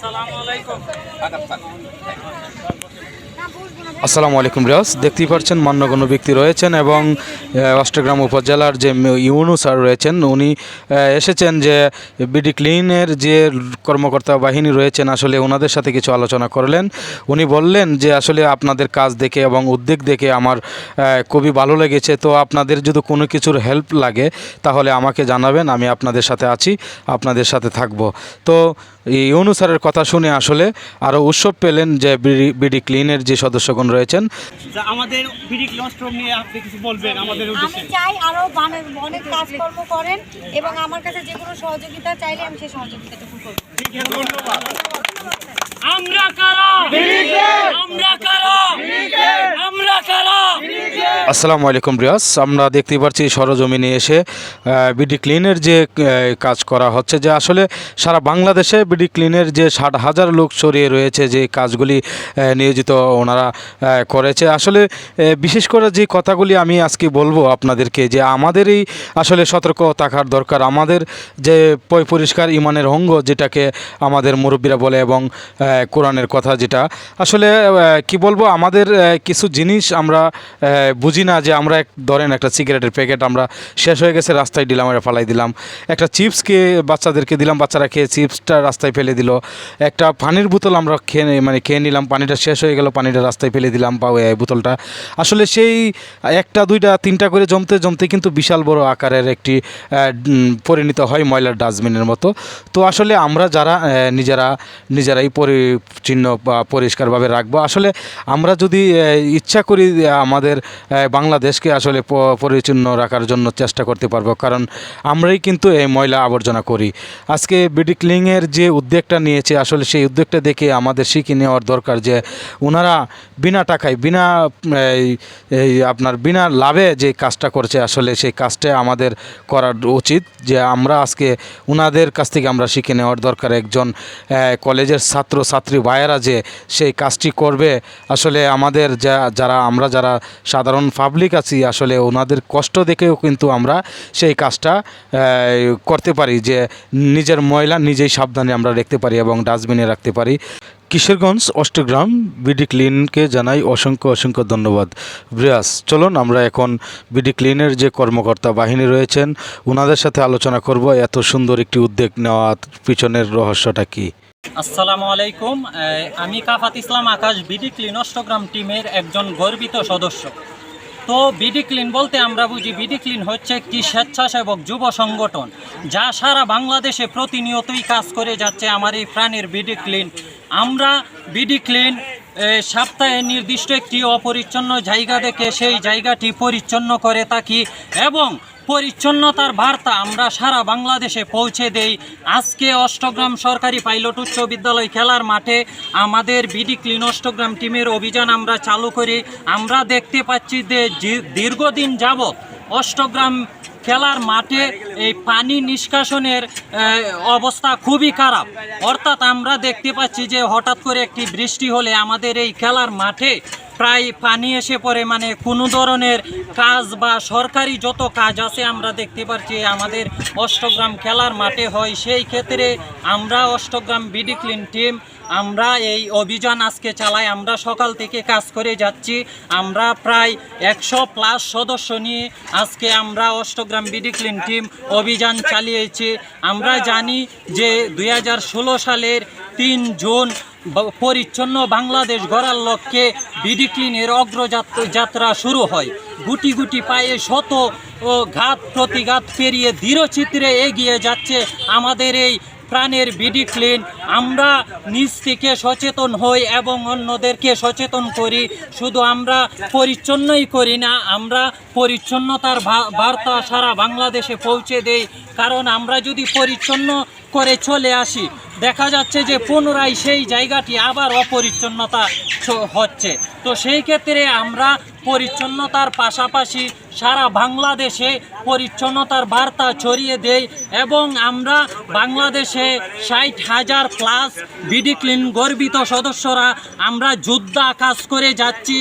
আসসালামু আলাইকুম। আসসালামু আলাইকুম রিয়াজ। দেখতেই পাচ্ছেন মান্যগণ্য ব্যক্তি রয়েছেন এবং অষ্টগ্রাম উপজেলার যে ইউনু স্যার রয়েছেন, উনি এসেছেন যে বিডি ক্লিনের যে কর্মকর্তা বাহিনী রয়েছেন, আসলে ওনাদের সাথে কিছু আলোচনা করলেন। উনি বললেন যে, আসলে আপনাদের কাজ দেখে এবং উদ্যোগ দেখে আমার খুবই ভালো লেগেছে। তো আপনাদের যদি কোনো কিছুর হেল্প লাগে, তাহলে আমাকে জানাবেন, আমি আপনাদের সাথে আছি, আপনাদের সাথে থাকব। তো ইউনু স্যারের কথা শুনে আসলে আরও উৎসব পেলেন যে বিডি ক্লিনের যে সদস্যগণ রয়েছেন। যা আমাদের বিডি ক্লস্ট্রম নিয়ে আপনি কিছু বলবেন আমাদের আমি চাই আরও বানের অনেক কাজকর্ম করেন এবং আমার কাছে যে কোনো সহযোগিতা চাইলে আমি সেই সহযোগিতাটুকু করব। আমরা কারা? আমরা কারা? আমরা কারা? আসসালামু আলাইকুম রিয়াজ। আমরা দেখতে পাচ্ছি সরজমিনে এসে বিডি ক্লিনের যে কাজ করা হচ্ছে যে আসলে সারা বাংলাদেশে বিডি ক্লিনের যে ষাট হাজার লোক ছড়িয়ে রয়েছে যে কাজগুলি নিয়োজিত ওনারা করেছে। আসলে বিশেষ করে যে কথাগুলি আমি আজকে বলব আপনাদেরকে যে আমাদেরই আসলে সতর্ক থাকার দরকার। আমাদের যে পয় পরিষ্কার ইমানের অঙ্গ যেটাকে আমাদের মুরব্বীরা বলে এবং কোরআনের কথা যেটা। আসলে কি বলব, আমাদের কিছু জিনিস আমরা বুঝি না যে আমরা এক, ধরেন একটা সিগারেটের প্যাকেট আমরা শেষ হয়ে গেছে, রাস্তায় দিলাম, আমরা ফালাই দিলাম। একটা চিপসকে বাচ্চাদেরকে দিলাম, বাচ্চারা খেয়ে চিপসটা রাস্তায় ফেলে দিল। একটা পানির বোতল আমরা খেয়ে মানে খেয়ে নিলাম, পানিটা শেষ হয়ে গেল, পানিটা রাস্তায় ফেলে দিলাম বা বোতলটা। আসলে সেই একটা, দুইটা, তিনটা করে জমতে জমতে কিন্তু বিশাল বড় আকারের একটি পরিণত হয় ময়লার ডাস্টবিনের মতো। তো আসলে আমরা যারা নিজেরা, নিজেরাই পরিচ্ছন্ন বা পরিষ্কারভাবে রাখব। আসলে আমরা যদি ইচ্ছা করি আমাদের বাংলাদেশকে আসলে পরিচ্ছন্ন রাখার জন্য চেষ্টা করতে পারব, কারণ আমরাই কিন্তু এই ময়লা আবর্জনা করি। আজকে বিডি ক্লিংয়ের যে উদ্যোগটা নিয়েছে, আসলে সেই উদ্যোগটা দেখে আমাদের শিখে নেওয়ার দরকার যে ওনারা বিনা টাকায়, বিনা, এই আপনার বিনা লাভে যে কাজটা করছে, আসলে সেই কাজটা আমাদের করার উচিত যে আমরা আজকে ওনাদের কাছ থেকে আমরা শিখে নেওয়ার দরকার। একজন কলেজের ছাত্র ছাত্রী ভাইয়েরা যে সেই কাজটি করবে, আসলে আমাদের যা, যারা, আমরা যারা সাধারণ পাবলিক আছি, আসলে ওনাদের কষ্ট দেখেও কিন্তু আমরা সেই কাজটা করতে পারি যে নিজের ময়লা নিজেই সাবধানে আমরা রাখতে পারি এবং ডাস্টবিনে রাখতে পারি। কিশোরগঞ্জ, অষ্টগ্রাম, বিডি ক্লিনকে জানাই অসংখ্য অসংখ্য ধন্যবাদ। ব্রিয়াস চলুন আমরা এখন বিডি ক্লিনের যে কর্মকর্তা বাহিনী রয়েছেন ওনাদের সাথে আলোচনা করব। এত সুন্দর একটি উদ্যোগ নেওয়ার পিছনের রহস্যটা কী? আসসালামু আলাইকুম। আমি কাফাত ইসলাম আকাশ বিডি ক্লিন অষ্টগ্রাম টিমের একজন গর্বিত সদস্য। তো বিডি ক্লিন বলতে আমরা বুঝি বিডি ক্লিন হচ্ছে একটি স্বেচ্ছাসেবক যুব সংগঠন, যা সারা বাংলাদেশে প্রতিনিয়তই কাজ করে যাচ্ছে আমার এই প্রাণের বিডি ক্লিন। আমরা বিডি ক্লিন সপ্তাহে নির্দিষ্ট একটি অপরিচ্ছন্ন জায়গা দেখে সেই জায়গাটি পরিচ্ছন্ন করে থাকি এবং পরিচ্ছন্নতার বার্তা আমরা সারা বাংলাদেশে পৌঁছে দেই। আজকে অষ্টগ্রাম সরকারি পাইলট উচ্চ বিদ্যালয় খেলার মাঠে আমাদের বিডি ক্লিন অষ্টগ্রাম টিমের অভিযান আমরা চালু করি। আমরা দেখতে পাচ্ছি যে দীর্ঘদিন যাবৎ অষ্টগ্রাম খেলার মাঠে এই পানি নিষ্কাশনের অবস্থা খুবই খারাপ। অর্থাৎ আমরা দেখতে পাচ্ছি যে হঠাৎ করে একটি বৃষ্টি হলে আমাদের এই খেলার মাঠে প্রায় পানি এসে পড়ে মানে কোনো ধরনের কাজ বা সরকারি যত কাজ আছে আমরা দেখতে পাচ্ছি আমাদের অষ্টগ্রাম খেলার মাঠে হয়। সেই ক্ষেত্রে আমরা অষ্টগ্রাম বিডি ক্লিন টিম, আমরা এই অভিযান আজকে চালাই। আমরা সকাল থেকে কাজ করে যাচ্ছি। আমরা প্রায় একশো প্লাস সদস্য নিয়ে আজকে আমরা অষ্টগ্রাম বিডি ক্লিন টিম অভিযান চালিয়েছি। আমরা জানি যে দু হাজার ষোলো সালের তিন জুন পরিচ্ছন্ন বাংলাদেশ গড়ার লক্ষ্যে বিডি ক্লিনের অগ্রযাত্রা যাত্রা শুরু হয়। গুটি গুটি পায়ে শত ও ঘাত প্রতিঘাত পেরিয়ে দৃঢ়চিত্রে এগিয়ে যাচ্ছে আমাদের এই প্রাণের বিডি ক্লিন। আমরা নিজ থেকে সচেতন হই এবং অন্যদেরকে সচেতন করি। শুধু আমরা পরিচ্ছন্নই করি না, আমরা পরিচ্ছন্নতার বার্তা সারা বাংলাদেশে পৌঁছে দেই। কারণ আমরা যদি পরিচ্ছন্ন করে চলে আসি। দেখা যাচ্ছে যে পুনরায় সেই জায়গাটি আবার অপরিচ্ছন্নতা হচ্ছে। তো সেই ক্ষেত্রে আমরা পরিচ্ছন্নতার পাশাপাশি সারা বাংলাদেশে পরিচ্ছন্নতার বার্তা ছড়িয়ে দেই এবং আমরা বাংলাদেশে ষাট হাজার প্লাস বিডি ক্লিন গর্বিত সদস্যরা আমরা যোদ্ধা কাজ করে যাচ্ছি।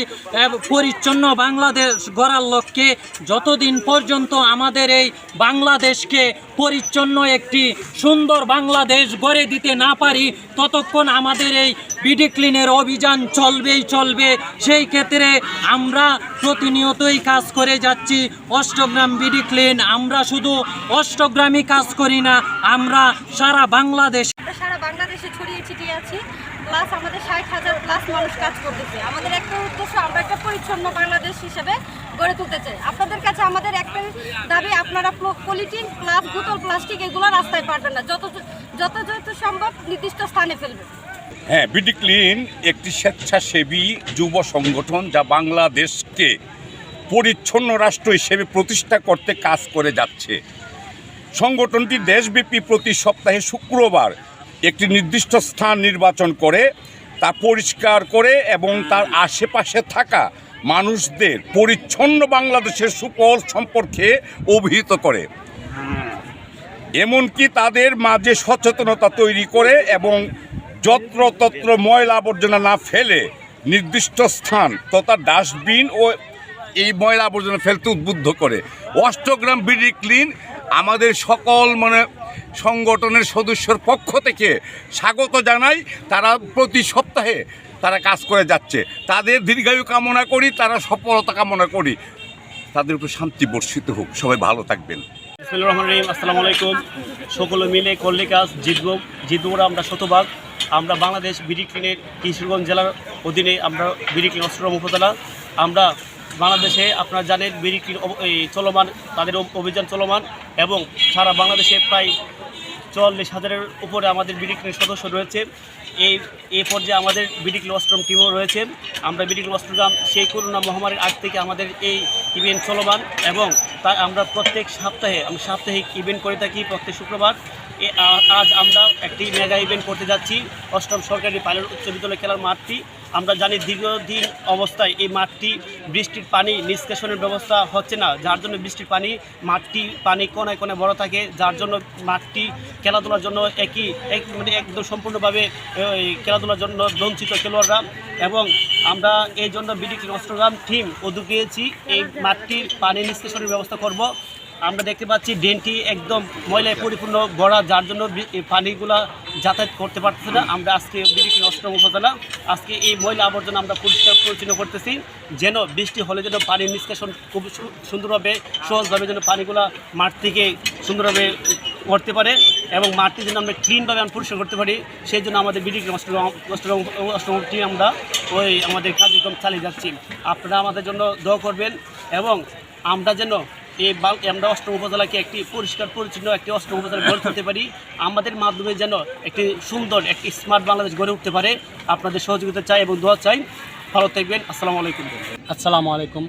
পরিচ্ছন্ন বাংলাদেশ গড়ার লক্ষ্যে যতদিন পর্যন্ত আমাদের এই বাংলাদেশকে পরিচ্ছন্ন একটি সুন্দর বাংলাদেশ গড়ে দিতে না পারি, ততক্ষণ আমাদের এই বিডি ক্লিনের অভিযান চলবেই চলবে। সেই ক্ষেত্রে আমরা প্রতিনিয়তই কাজ করে যাচ্ছি অষ্টগ্রাম বিডি ক্লিন। আমরা শুধু অষ্টগ্রামই কাজ করি না, আমরা সারা বাংলাদেশ সারা বাংলাদেশে ছড়িয়ে ছিটিয়ে আছি প্লাস আমাদের ষাট হাজার প্লাস মানুষ কাজ করতেছে। আমাদের একটা উদ্দেশ্য, আমরা একটা পরিচ্ছন্ন বাংলাদেশ হিসেবে গড়ে তুলতে চাই। আপনাদের কাছে আমাদের একটা দাবি, আপনারা পলিথিন প্লাস বোতল, প্লাস্টিক এগুলো রাস্তায় পারবেন না। যত যত যত সম্ভব নির্দিষ্ট স্থানে ফেলবেন। হ্যাঁ বিডি ক্লিন একটি স্বেচ্ছাসেবী যুব সংগঠন যা বাংলাদেশকে পরিচ্ছন্ন রাষ্ট্র হিসেবে প্রতিষ্ঠা করতে কাজ করে যাচ্ছে। সংগঠনটি দেশব্যাপী প্রতি সপ্তাহে শুক্রবার একটি নির্দিষ্ট স্থান নির্বাচন করে, তা পরিষ্কার করে এবং তার আশেপাশে থাকা মানুষদের পরিচ্ছন্ন বাংলাদেশের সুফল সম্পর্কে অভিহিত করে। এমনকি তাদের মাঝে সচেতনতা তৈরি করে এবং যত্রতত্র ময়লা আবর্জনা না ফেলে নির্দিষ্ট স্থান তথা ডাস্টবিন ও এই ময়লা আবর্জনা ফেলতে উদ্বুদ্ধ করে। অষ্টগ্রাম বিডি ক্লিন আমাদের সকল মানে সংগঠনের সদস্যর পক্ষ থেকে স্বাগত জানাই। তারা প্রতি সপ্তাহে তারা কাজ করে যাচ্ছে। তাদের দীর্ঘায়ু কামনা করি, তারা সফলতা কামনা করি। তাদের উপর শান্তি বর্ষিত হোক। সবাই ভালো থাকবেন। রহিম। আসসালামু আলাইকুম। সকলে মিলে করলে কাজ জিতব জিতবরা আমরা শতভাগ। আমরা বাংলাদেশ বিডি ক্লিনের কিশোরগঞ্জ জেলার অধীনে আমরা বিডি ক্লিন অষ্টগ্রাম উপজেলা। আমরা বাংলাদেশে আপনারা জানেন বিডি ক্লিন অব- এই চলমান, তাদের অভিযান চলমান এবং সারা বাংলাদেশে প্রায় চুয়াল্লিশ হাজারের উপরে আমাদের বিডি ক্লিনের সদস্য রয়েছে। এই এই পর্যায়ে আমাদের বিডি লস্ট্রম টিমও রয়েছে। আমরা বিডি ক্লিন অষ্টগ্রাম সেই করোনা মহামারীর আগ থেকে আমাদের এই ইভেন্ট চলমান এবং তা আমরা প্রত্যেক সপ্তাহে, আমরা সাপ্তাহিক ইভেন্ট করে থাকি প্রত্যেক শুক্রবার। এ- আজ আমরা একটি মেগা ইভেন্ট করতে যাচ্ছি। অষ্টম সরকারি পাইলট উচ্চ বিদ্যালয় খেলার মাঠটি। আমরা জানি দীর্ঘদিন অবস্থায় এই মাঠটি বৃষ্টির পানি নিষ্কাশনের ব্যবস্থা হচ্ছে না, যার জন্য বৃষ্টির পানি, মাঠটি পানি কোনায় কোনায় বড় থাকে, যার জন্য মাঠটি খেলাধুলার জন্য একই, এক মানে একদম সম্পূর্ণভাবে খেলাধুলার জন্য বঞ্চিত খেলোয়াড়রা। এবং আমরা এই জন্য বিডি অষ্টগ্রাম টিম উদ্যোগ নিয়েছি এই মাঠটির পানি নিষ্কাশনের ব্যবস্থা করব। আমরা দেখতে পাচ্ছি ড্রেনটি একদম ময়লায় পরিপূর্ণ ভরা, যার জন্য পানিগুলা যাতায়াত করতে পারতেছে না। আমরা আজকে বিডিপি অষ্টম উপজেলা, আজকে এই ময়লা আবর্জনা আমরা পরিষ্কার পরিচ্ছন্ন করতেছি, যেন বৃষ্টি হলে যেন পানির নিষ্কাশন খুব সুন্দরভাবে, সহজভাবে যেন পানিগুলা মাঠ থেকে সুন্দরভাবে করতে পারে এবং মাঠটি যেন আমরা ক্লিনভাবে আমরা পরিষ্কার করতে পারি। সেই জন্য আমাদের বিডিপি অষ্টম অষ্টম অষ্টম টিম আমরা ওই আমাদের কার্যক্রম চালিয়ে যাচ্ছি। আপনারা আমাদের জন্য দোয়া করবেন এবং আমরা যেন এই আমরা অষ্টম উপজেলাকে একটি পরিষ্কার, পরিচ্ছন্ন একটি অষ্টম উপজেলা গড়ে তুলতে পারি। আমাদের মাধ্যমে যেন একটি সুন্দর, একটি স্মার্ট বাংলাদেশ গড়ে উঠতে পারে। আপনাদের সহযোগিতা চাই এবং দোয়া চাই। ভালো থাকবেন। আসসালামু আলাইকুম। আসসালামু আলাইকুম।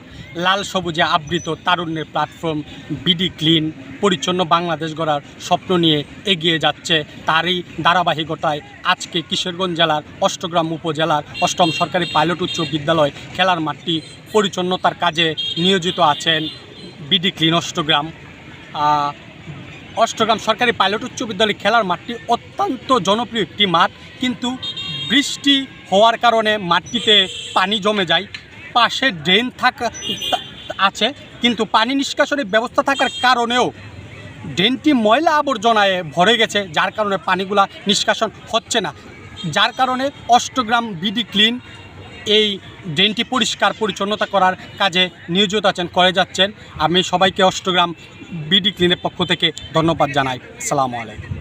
লাল সবুজে আবৃত তারুণ্যের প্ল্যাটফর্ম বিডি ক্লিন, পরিচ্ছন্ন বাংলাদেশ গড়ার স্বপ্ন নিয়ে এগিয়ে যাচ্ছে তারই ধারাবাহিকতায় আজকে কিশোরগঞ্জ জেলার অষ্টগ্রাম উপজেলার অষ্টম সরকারি পাইলট উচ্চ বিদ্যালয় খেলার মাঠটি পরিচ্ছন্নতার কাজে নিয়োজিত আছেন বিডি ক্লিন অষ্টগ্রাম। অষ্টগ্রাম সরকারি পাইলট উচ্চ বিদ্যালয় খেলার মাঠটি অত্যন্ত জনপ্রিয় একটি মাঠ, কিন্তু বৃষ্টি হওয়ার কারণে মাঠটিতে পানি জমে যায়। পাশে ড্রেন থাকা আছে, কিন্তু পানি নিষ্কাশনের ব্যবস্থা থাকার কারণেও ড্রেনটি ময়লা আবর্জনায় ভরে গেছে, যার কারণে পানিগুলা নিষ্কাশন হচ্ছে না। যার কারণে অষ্টগ্রাম বিডি ক্লিন এই ড্রেনটি পরিষ্কার পরিচ্ছন্নতা করার কাজে নিয়োজিত আছেন, করে যাচ্ছেন। আমি সবাইকে অষ্টগ্রাম বিডি ক্লিনের পক্ষ থেকে ধন্যবাদ জানাই। সালামু আলাইকুম।